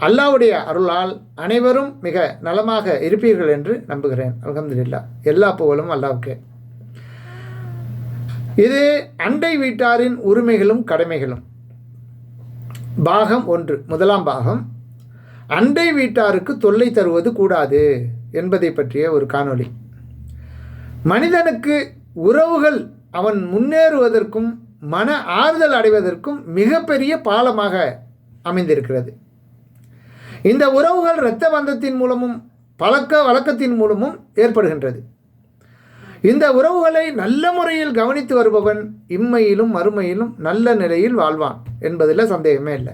அல்லாவுடைய அருளால் அனைவரும் மிக நலமாக இருப்பீர்கள் என்று நம்புகிறேன். அலமதுல்லா எல்லா புகழும் அல்லாவுக்கே. இது அண்டை வீட்டாரின் உரிமைகளும் கடமைகளும். பாகம் ஒன்று முதலாம் பாகம். அண்டை வீட்டாருக்கு தொல்லை தருவது கூடாது என்பதை பற்றிய ஒரு காணொளி. மனிதனுக்கு உறவுகள் அவன் முன்னேறுவதற்கும் மன ஆறுதல் அடைவதற்கும் மிகப்பெரிய பாலமாக அமைந்திருக்கிறது. இந்த உறவுகள் இரத்த பந்தத்தின் மூலமும் பழக்க வழக்கத்தின் மூலமும் ஏற்படுகின்றது. இந்த உறவுகளை நல்ல முறையில் கவனித்து வருபவன் இம்மையிலும் மறுமையிலும் நல்ல நிலையில் வாழ்வான் என்பதில் சந்தேகமே இல்லை.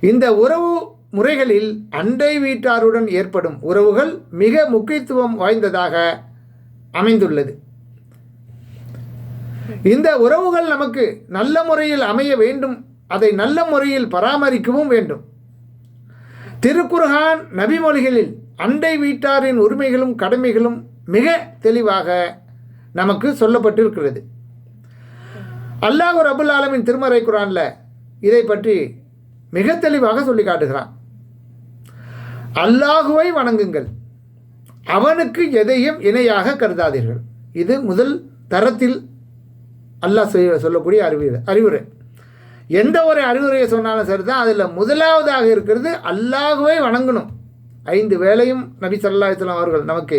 இந்த உறவு முறைகளில் அண்டை வீட்டாருடன் ஏற்படும் உறவுகள் மிக முக்கியத்துவம் வாய்ந்ததாக அமைந்துள்ளது. இந்த உறவுகள் நமக்கு நல்ல முறையில் அமைய வேண்டும் அதை நல்ல முறையில் பராமரிக்கவும் வேண்டும். திருக்குர்ஹான் நபிமொழிகளில் அண்டை வீட்டாரின் உரிமைகளும் கடமைகளும் மிக தெளிவாக நமக்கு சொல்லப்பட்டிருக்கிறது. அல்லாஹ் அபுல் ஆலமின் திருமறை குரானில் இதை பற்றி மிக தெளிவாக சொல்லி காட்டுகிறான். அல்லாஹுவை வணங்குங்கள். அவனுக்கு எதையும் இணையாக கருதாதீர்கள். இது முதல் தரத்தில் அல்லாஹ் சொல்லக்கூடிய அறிவுரை அறிவுரை. எந்த ஒரு அறிவுரையை சொன்னாலும் சரி தான் அதில் முதலாவதாக இருக்கிறது அல்லாஹுவை வணங்கணும். ஐந்து வேளையும் நபி சல்லா இஸ்லாம் அவர்கள் நமக்கு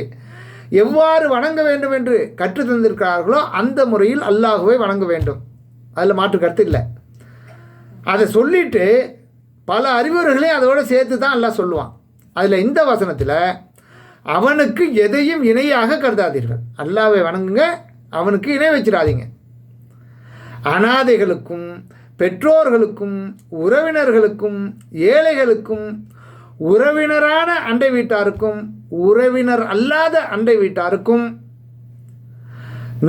எவ்வாறு வணங்க வேண்டும் என்று கற்று தந்திருக்கிறார்களோ அந்த முறையில் அல்லாஹுவை வணங்க வேண்டும். அதில் மாற்று கருத்து இல்லை. அதை சொல்லிட்டு பல அறிவுரைகளையும் அதோடு சேர்த்து தான் எல்லாம் சொல்லுவான். அதில் இந்த வசனத்தில் அவனுக்கு எதையும் இணையாக கருதாதீர்கள். அல்லாவை வணங்குங்க அவனுக்கு இணை வச்சிடாதீங்க. அனாதைகளுக்கும் பெற்றோர்களுக்கும் உறவினர்களுக்கும் ஏழைகளுக்கும் உறவினரான அண்டை வீட்டாருக்கும் உறவினர் அல்லாத அண்டை வீட்டாருக்கும்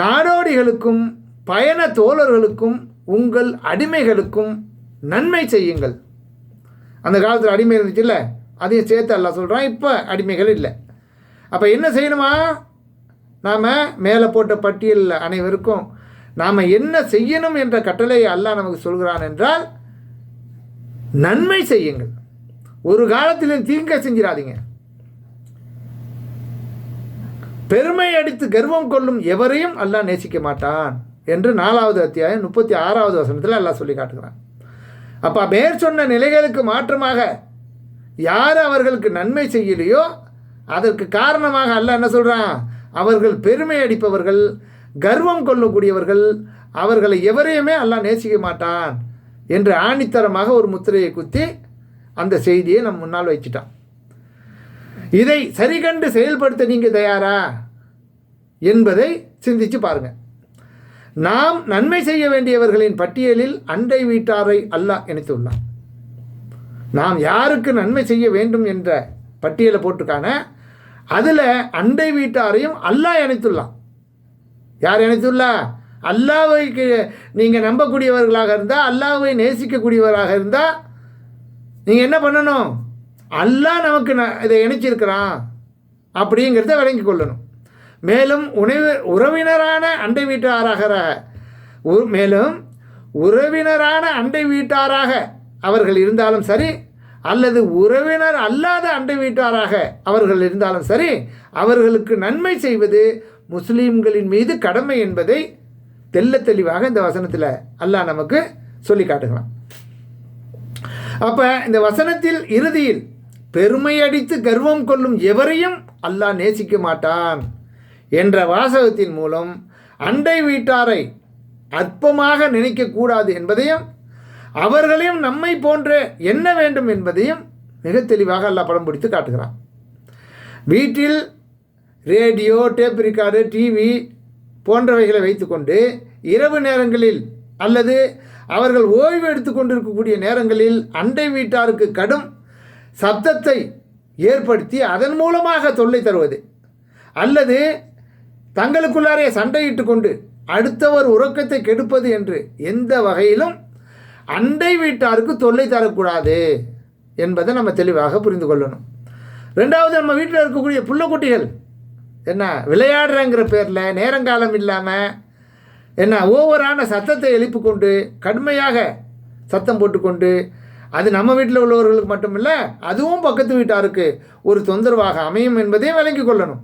நாடோடிகளுக்கும் பயண தோழர்களுக்கும் உங்கள் அடிமைகளுக்கும் நன்மை செய்யுங்கள். அந்த காலத்தில் அடிமை இருந்துச்சுல்ல அதையும் சேர்த்து அல்ல சொல்கிறான் இப்போ அடிமைகள் இல்லை. அப்போ என்ன செய்யணுமா? நாம் மேலே போட்ட பட்டியலில் அனைவருக்கும் நாம் என்ன செய்யணும் என்ற கட்டளையை அல்லாஹ் நமக்கு சொல்கிறான் என்றால் நன்மை செய்யுங்கள். ஒரு காலத்திலும் தீங்க செஞ்சிடாதீங்க பெருமை அடித்து கர்வம் கொள்ளும் எவரையும் அல்லாஹ் நேசிக்க மாட்டான் என்று நாலாவது அத்தியாயம் முப்பத்தி ஆறாவது வசனத்தில் அல்லாஹ் சொல்லி காட்டுகிறான். அப்போ மேற் சொன்ன நிலைகளுக்கு மாற்றமாக யார் அவர்களுக்கு நன்மை செய்யலையோ அதற்கு காரணமாக அல்லாஹ் என்ன சொல்கிறான் அவர்கள் பெருமை அடிப்பவர்கள் கர்வம் கொள்ளக்கூடியவர்கள் அவர்களை எவரையுமே அல்லாஹ் நேசிக்க மாட்டான் என்று ஆணித்தரமாக ஒரு முத்திரையை குத்தி அந்த செய்தியை நம் முன்னால் வச்சுட்டான். இதை சரி கண்டு செயல்படுத்த நீங்கள் தயாரா என்பதை சிந்திச்சு பாருங்கள் நாம் நன்மை செய்ய வேண்டியவர்களின் பட்டியலில் அண்டை வீட்டாரை அல்லாஹ் இணைத்துள்ளான் நாம் யாருக்கு நன்மை செய்ய வேண்டும் என்ற பட்டியலை போட்டுக்கான அதில் அண்டை வீட்டாரையும் அல்லாஹ் இணைத்துள்ளான் யார் இணைத்துள்ளா அல்லாவைக்கு நீங்கள் நம்பக்கூடியவர்களாக இருந்தால் அல்லாவை நேசிக்கக்கூடியவராக இருந்தால் நீங்கள் என்ன பண்ணணும்? அல்லாஹ் நமக்கு ந இதை இணைச்சிருக்கிறான் அப்படிங்கிறத விளங்கி கொள்ளணும். மேலும் உணவு உறவினரான அண்டை வீட்டாராக மேலும் உறவினரான அண்டை வீட்டாராக அவர்கள் இருந்தாலும் சரி அல்லது உறவினர் அல்லாத அண்டை வீட்டாராக அவர்கள் இருந்தாலும் சரி அவர்களுக்கு நன்மை செய்வது முஸ்லீம்களின் மீது கடமை என்பதை தெல்ல தெளிவாக இந்த வசனத்தில் அல்லாஹ் நமக்கு சொல்லி காட்டுகிறான். அப்போ இந்த வசனத்தில் இறுதியில் பெருமை அடித்து கர்வம் கொள்ளும் எவரையும் அல்லாஹ் நேசிக்க மாட்டான் என்ற வாசகத்தின் மூலம் அண்டை வீட்டாரை அற்பமாக நினைக்கக்கூடாது என்பதையும் அவர்களையும் நம்மை போன்ற என்ன வேண்டும் என்பதையும் மிக தெளிவாக அல்லாஹ் படம் பிடித்து காட்டுகிறான். வீட்டில் ரேடியோ டேப் ரிகார்டு டிவி போன்றவைகளை வைத்துக்கொண்டு இரவு நேரங்களில் அல்லது அவர்கள் ஓய்வு எடுத்து கொண்டிருக்கக்கூடிய நேரங்களில் அண்டை வீட்டாருக்கு கடும் சப்தத்தை ஏற்படுத்தி அதன் மூலமாக தொல்லை தருவது. அல்லது தங்களுக்குள்ளாரே சண்டையிட்டு கொண்டு அடுத்தவர் உறக்கத்தை கெடுப்பது என்று எந்த வகையிலும் அண்டை வீட்டாருக்கு தொல்லை தரக்கூடாது என்பதை நம்ம தெளிவாக புரிந்து கொள்ளணும். ரெண்டாவது நம்ம வீட்டில் இருக்கக்கூடிய புள்ளக்குட்டிகள் என்ன விளையாடுறங்கிற பேரில் நேரங்காலம் இல்லாமல் என்ன ஓவரான சத்தத்தை எழுப்பி கொண்டு கடுமையாக சத்தம் போட்டுக்கொண்டு அது நம்ம வீட்டில் உள்ளவர்களுக்கு மட்டுமில்ல அதுவும் பக்கத்து வீட்டாருக்கு ஒரு தொந்தரவாக அமையும் என்பதையும் விளங்கி கொள்ளணும்.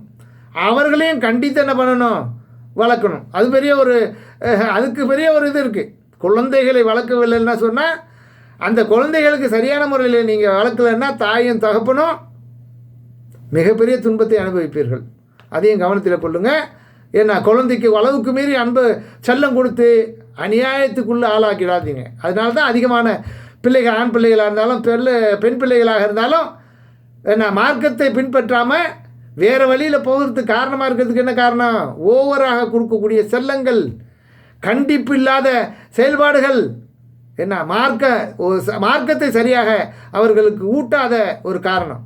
அவர்களையும் கண்டித்து என்ன பண்ணணும்? வளர்க்கணும். அது பெரிய ஒரு அதுக்கு பெரிய ஒரு இது இருக்குது குழந்தைகளை வளர்க்கவில்லைன்னா சொன்னால் அந்த குழந்தைகளுக்கு சரியான முறையில் நீங்கள் வளர்க்கலைன்னா தாயும் தகப்பனும் மிகப்பெரிய துன்பத்தை அனுபவிப்பீர்கள். அதையும் கவனத்தில் கொள்ளுங்கள் ஏன்னா குழந்தைக்கு அளவுக்கு மீறி அன்பு செல்லம் கொடுத்து அநியாயத்துக்குள்ளே ஆளாக்கிடாதீங்க. அதனால தான் அதிகமான பிள்ளைகள் ஆண் பிள்ளைகளாக இருந்தாலும் பெரு பெண் பிள்ளைகளாக இருந்தாலும் என்ன மார்க்கத்தை பின்பற்றாமல் வேறு வழியில் போகிறதுக்கு காரணமாக இருக்கிறதுக்கு என்ன காரணம்? ஓவராக கொடுக்கக்கூடிய செல்லங்கள் கண்டிப்பு இல்லாத செயல்பாடுகள். என்ன மார்க்க மார்க்கத்தை சரியாக அவர்களுக்கு ஊட்டாத ஒரு காரணம்.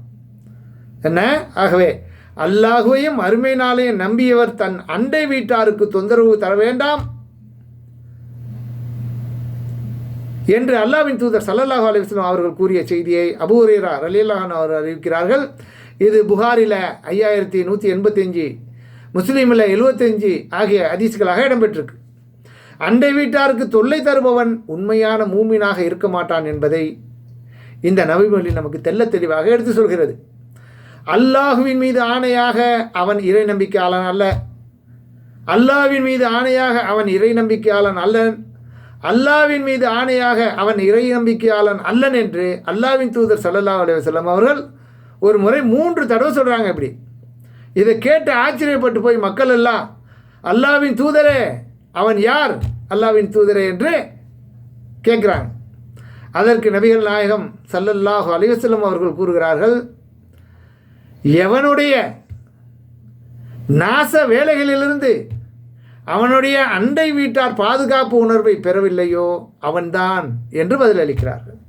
என்ன? ஆகவே அல்லாஹுவையும் அருமை நாளையும் நம்பியவர் தன் அண்டை வீட்டாருக்கு தொந்தரவு தர வேண்டாம் என்று அல்லாவின் தூதர் ஸல்லல்லாஹு அலிஸ்லாம் அவர்கள் கூறிய செய்தியை அபூரீரா ஹுரைரா அவர் அறிவிக்கிறார்கள். இது புகாரில் ஐயாயிரத்தி நூற்றி எண்பத்தஞ்சு முஸ்லீமில் எழுபத்தஞ்சு ஆகிய அதிசுகளாக இடம்பெற்றிருக்கு. அண்டை வீட்டாருக்கு தொல்லை தருபவன் உண்மையான மூமினாக இருக்க மாட்டான் என்பதை இந்த நபிமொழி நமக்கு தெள்ளத் தெளிவாக எடுத்து சொல்கிறது. அல்லாஹுவின் மீது ஆணையாக அவன் இறை நம்பிக்கையாளன் அல்ல. அல்லாஹ்வின் மீது ஆணையாக அவன் இறை நம்பிக்கையாளன் அல்லன் அல்லாவின் மீது ஆணையாக அவன் இறை நம்பிக்கையாளன் அல்லன் என்று அல்லாவின் தூதர் சல்லல்லா அலுவலம் அவர்கள் ஒரு முறை மூன்று தடவை சொல்கிறாங்க இப்படி. இதை கேட்டு ஆச்சரியப்பட்டு போய் மக்கள் எல்லாம் அல்லாஹ்வின் தூதரே அவன் யார்? அல்லாஹ்வின் தூதரே என்று கேட்குறாங்க. அதற்கு நபிகள் நாயகம் சல்லல்லாஹு அலிவசல்லம் அவர்கள் கூறுகிறார்கள் எவனுடைய நாச வேலைகளிலிருந்து அவனுடைய அண்டை வீட்டார் பாதுகாப்பு உணர்வை பெறவில்லையோ அவன்தான் என்று பதிலளிக்கிறார்கள்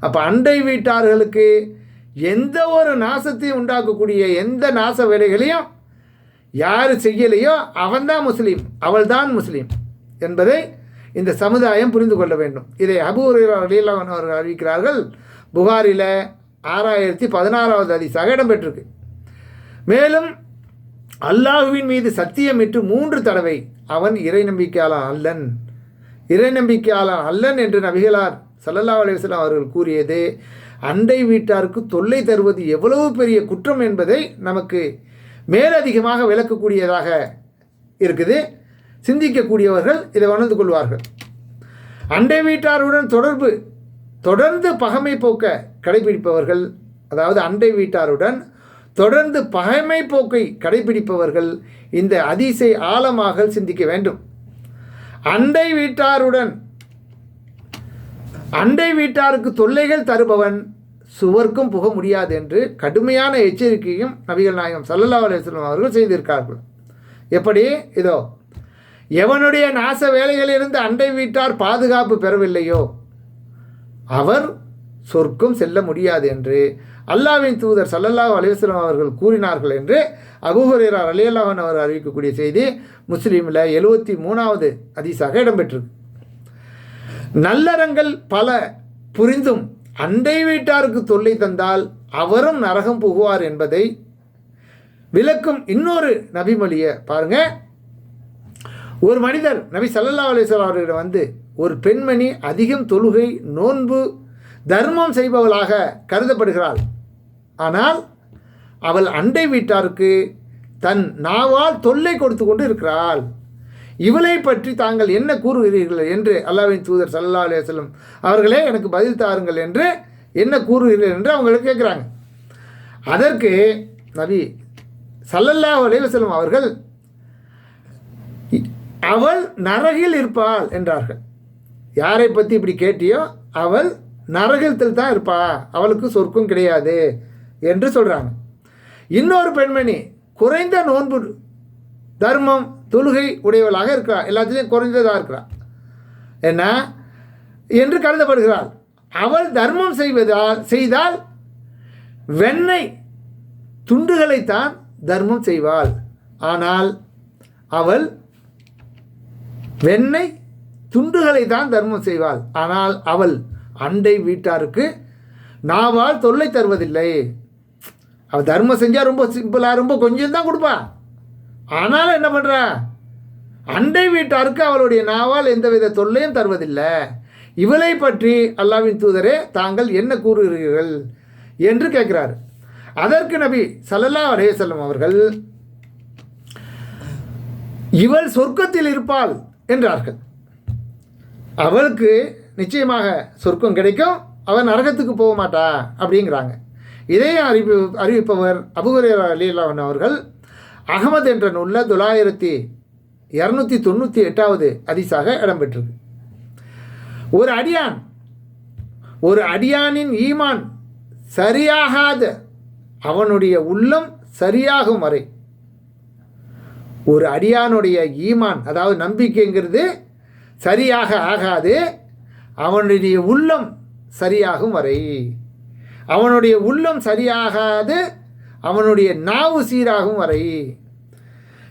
அப்போ அண்டை வீட்டார்களுக்கு எந்த ஒரு நாசத்தையும் உண்டாக்கக்கூடிய எந்த நாச வேலைகளையும் யார் செய்யலையோ அவன்தான் முஸ்லீம் அவள்தான் முஸ்லீம் என்பதை இந்த சமுதாயம் புரிந்து கொள்ள வேண்டும். இதை அபூர் அலிலான் அவர்கள் அறிவிக்கிறார்கள். புகாரில் ஆறாயிரத்தி பதினாறாவது அதிசாக இடம்பெற்றிருக்கு மேலும் அல்லாஹுவின் மீது சத்தியமிட்டு மூன்று தடவை அவன் இறை நம்பிக்கையாளன் அல்லன். இறை நம்பிக்கையாளன் அல்லன் என்று நபிகளார் சல்லல்லா அலைஹி அவர்கள் கூறியது அண்டை வீட்டாருக்கு தொல்லை தருவது எவ்வளவு பெரிய குற்றம் என்பதை நமக்கு மேலதிகமாக விளக்கக்கூடியதாக இருக்குது. சிந்திக்கக்கூடியவர்கள் இதை உணர்ந்து கொள்வார்கள். அண்டை வீட்டாருடன் தொடர்பு தொடர்ந்து பகைமை போக்க கடைபிடிப்பவர்கள் அதாவது அண்டை வீட்டாருடன் தொடர்ந்து பகைமை போக்கை கடைபிடிப்பவர்கள் இந்த அதிசை ஆழமாக சிந்திக்க வேண்டும். அண்டை வீட்டாருடன் அண்டை வீட்டாருக்கு தொல்லைகள் தருபவன் சுவர்க்கும் புக முடியாது என்று கடுமையான எச்சரிக்கையும் நபிகள் நாயகம் சல்லல்லா அலுவலம் அவர்கள் செய்திருக்கார்கள் எப்படி? இதோ எவனுடைய நாச வேலைகளிலிருந்து அண்டை வீட்டார் பாதுகாப்பு பெறவில்லையோ அவர் சொர்க்கம் செல்ல முடியாது என்று அல்லாவின் தூதர் சல்லல்லாஹ் அலிவஸ்லாம் அவர்கள் கூறினார்கள் என்று அபூஹுரேரா ரலியல்லாஹன் அவர் அறிவிக்கக்கூடிய செய்தி முஸ்லீமில் எழுபத்தி மூணாவது அதிசாக இடம்பெற்றிருக்கு. நல்லறங்கள் பல புரிந்தும் அண்டை வீட்டாருக்கு தொல்லை தந்தால் அவரும் நரகம் புகுவார் என்பதை விளக்கும் இன்னொரு நபிமொழியை பாருங்க. ஒரு மனிதர் நபி சல்லல்லா அலைஹி அவர்களிடம் வந்து ஒரு பெண்மணி அதிகம் தொழுகை நோன்பு தர்மம் செய்பவளாக கருதப்படுகிறாள். ஆனால் அவள் அண்டை வீட்டாருக்கு தன் நாவால் தொல்லை கொடுத்து கொண்டு இருக்கிறாள் இவளை பற்றி தாங்கள் என்ன கூறுகிறீர்கள் என்று அல்லாவின் தூதர் சல்லா அலைஹி அவர்களே எனக்கு பதில் தாருங்கள் என்று என்ன கூறுகிறீர்கள் என்று அவங்களுக்கு கேட்குறாங்க. அதற்கு நபி சல்லல்லா அலைஹி அவர்கள் அவள் நரகில் இருப்பாள் என்றார்கள். யாரை பற்றி இப்படி கேட்டியோ அவள் நரகத்தில் தான் இருப்பா. அவளுக்கு சொர்க்கம் கிடையாது என்று சொல்கிறாங்க இன்னொரு பெண்மணி குறைந்த நோன்பு தர்மம் தொழுகை உடையவளாக இருக்கிறா எல்லாத்துலேயும் குறைந்ததாக இருக்கிறா என்ன? என்று கருதப்படுகிறாள். அவள் தர்மம் செய்வதால் செய்தால் வெண்ணெய் துண்டுகளைத்தான் தர்மம் செய்வாள். ஆனால் அவள் வெண்ணெய் துண்டுகளை தான் தர்மம் செய்வாள். ஆனால் அவள் அண்டை வீட்டாருக்கு நாவால் தொல்லை தருவதில்லை. அவள் தர்மம் செஞ்சால் ரொம்ப சிம்பிளாக ரொம்ப கொஞ்சம் தான் கொடுப்பா. ஆனாலும் என்ன பண்ணுறா அண்டை வீட்டாருக்கு அவளுடைய நாவால் எந்தவித தொல்லையும் தருவதில்லை. இவளை பற்றி அல்லாவின் தூதரே தாங்கள் என்ன கூறுகிறீர்கள் என்று கேட்கிறார். அதற்கு நபி சல்லல்லா அலேசல்லம் அவர்கள் இவள் சொர்க்கத்தில் இருப்பாள் என்றார்கள். அவளுக்கு நிச்சயமாக சொர்க்கம் கிடைக்கும். அவன் நரகத்துக்கு போக மாட்டா அப்படிங்கிறாங்க. இதே அறிவி அறிவிப்பவர் அபுகுரேர் அலிலாவன் அவர்கள் அகமது என்ற நூலில் தொள்ளாயிரத்தி இரநூத்தி தொண்ணூற்றி எட்டாவது அதிசாக இடம்பெற்றிருக்கு. ஒரு அடியான் ஒரு அடியானின் ஈமான் சரியாகாத அவனுடைய உள்ளம் சரியாகும் வரை ஒரு அடியானுடைய ஈமான் அதாவது நம்பிக்கைங்கிறது சரியாக ஆகாது அவனுடைய உள்ளம் சரியாகும் வரை. அவனுடைய உள்ளம் சரியாகாது அவனுடைய நாவு சீராகும் வரை.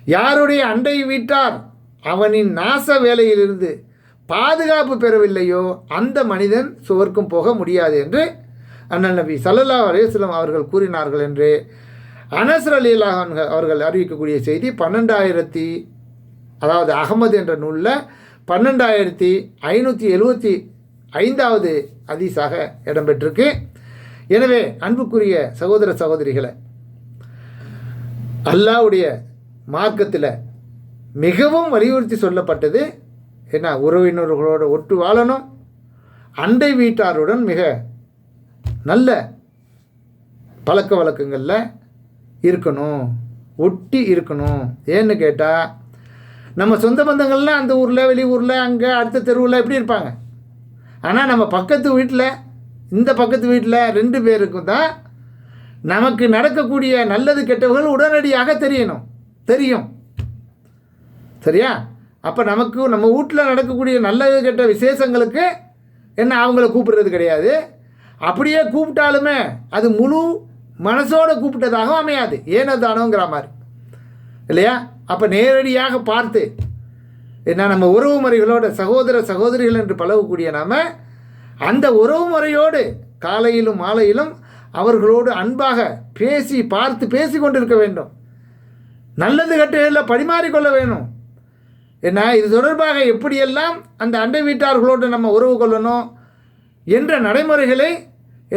யாருடைய அண்டை வீட்டார் அவனின் நாச வேலையிலிருந்து பாதுகாப்பு பெறவில்லையோ அந்த மனிதன் சுவர்க்கும் போக முடியாது என்று அண்ணன் நபி சல்லல்லா அலேஸ்லம் அவர்கள் கூறினார்கள் என்று அனசர் அலி அவர்கள் அறிவிக்கக்கூடிய செய்தி பன்னெண்டாயிரத்தி அதாவது அகமது என்ற நூலில் பன்னெண்டாயிரத்தி ஐநூற்றி எழுபத்தி ஐந்தாவது அதிசாக இடம்பெற்றிருக்கு. எனவே அன்புக்குரிய சகோதர சகோதரிகளை அல்லாவுடைய மார்க்கத்தில் மிகவும் வலியுறுத்தி சொல்லப்பட்டது என்ன உறவினர்களோடு ஒட்டு வாழணும் அண்டை வீட்டாருடன் மிக நல்ல பழக்க வழக்கங்களில் இருக்கணும் ஒட்டி இருக்கணும். ஏன்னு கேட்டால் நம்ம சொந்த பந்தங்கள்லாம் அந்த ஊரில் வெளியூரில் அங்கே அடுத்த தெருவில் எப்படி இருப்பாங்க? ஆனால் நம்ம பக்கத்து வீட்டில் இந்த பக்கத்து வீட்டில் ரெண்டு பேருக்கும் தான் நமக்கு நடக்கக்கூடிய நல்லது கெட்டவர்கள் உடனடியாக தெரியணும். தெரியும். சரியா? அப்போ நமக்கு நம்ம வீட்டில் நடக்கக்கூடிய நல்லது கெட்ட விசேஷங்களுக்கு என்ன அவங்கள கூப்பிடுறது கிடையாது. அப்படியே கூப்பிட்டாலுமே அது முழு மனசோடு கூப்பிட்டதாகவும் அமையாது. ஏனோ தானோங்கிற மாதிரி? இல்லையா? அப்போ நேரடியாக பார்த்து என்ன நம்ம உறவு முறைகளோட சகோதர சகோதரிகள் என்று பழகக்கூடிய நாம் அந்த உறவு முறையோடு காலையிலும் மாலையிலும் அவர்களோடு அன்பாக பேசி பார்த்து பேசி கொண்டிருக்க வேண்டும். நல்லது கட்டுகளில் பரிமாறிக்கொள்ள வேணும். என்ன இது தொடர்பாக எப்படியெல்லாம் அந்த அண்டை வீட்டார்களோடு நம்ம உறவு கொள்ளணும் என்ற நடைமுறைகளை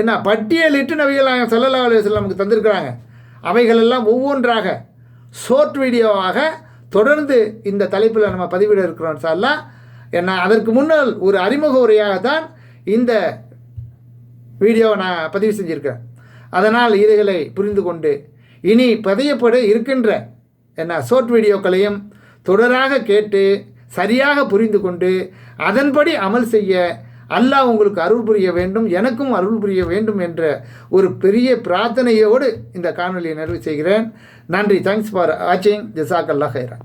என்ன பட்டியலிட்டு நபிகள் சல்லல்லா அலுவலம் நமக்கு தந்திருக்கிறாங்க. அவைகளெல்லாம் ஒவ்வொன்றாக ஷோர்ட் வீடியோவாக தொடர்ந்து இந்த தலைப்பில் நம்ம பதிவிட இருக்கிறோம் சார்லாம் என்ன அதற்கு முன்னால் ஒரு அறிமுக உரையாகத்தான் இந்த வீடியோவை நான் பதிவு செஞ்சுருக்கிறேன். அதனால் இதுகளை புரிந்து கொண்டு இனி பதியப்பட இருக்கின்ற என்ன ஷோர்ட் வீடியோக்களையும் தொடராக கேட்டு சரியாக புரிந்து கொண்டு அதன்படி அமல் செய்ய அல்லாஹ் உங்களுக்கு அருள் புரிய வேண்டும் எனக்கும் அருள் புரிய வேண்டும் என்ற ஒரு பெரிய பிரார்த்தனையோடு இந்த காணொலியை நிறைவு செய்கிறேன். நன்றி. தேங்க்ஸ் ஃபார் வாட்சிங் ஜிசாக் அல்லா ஹைரா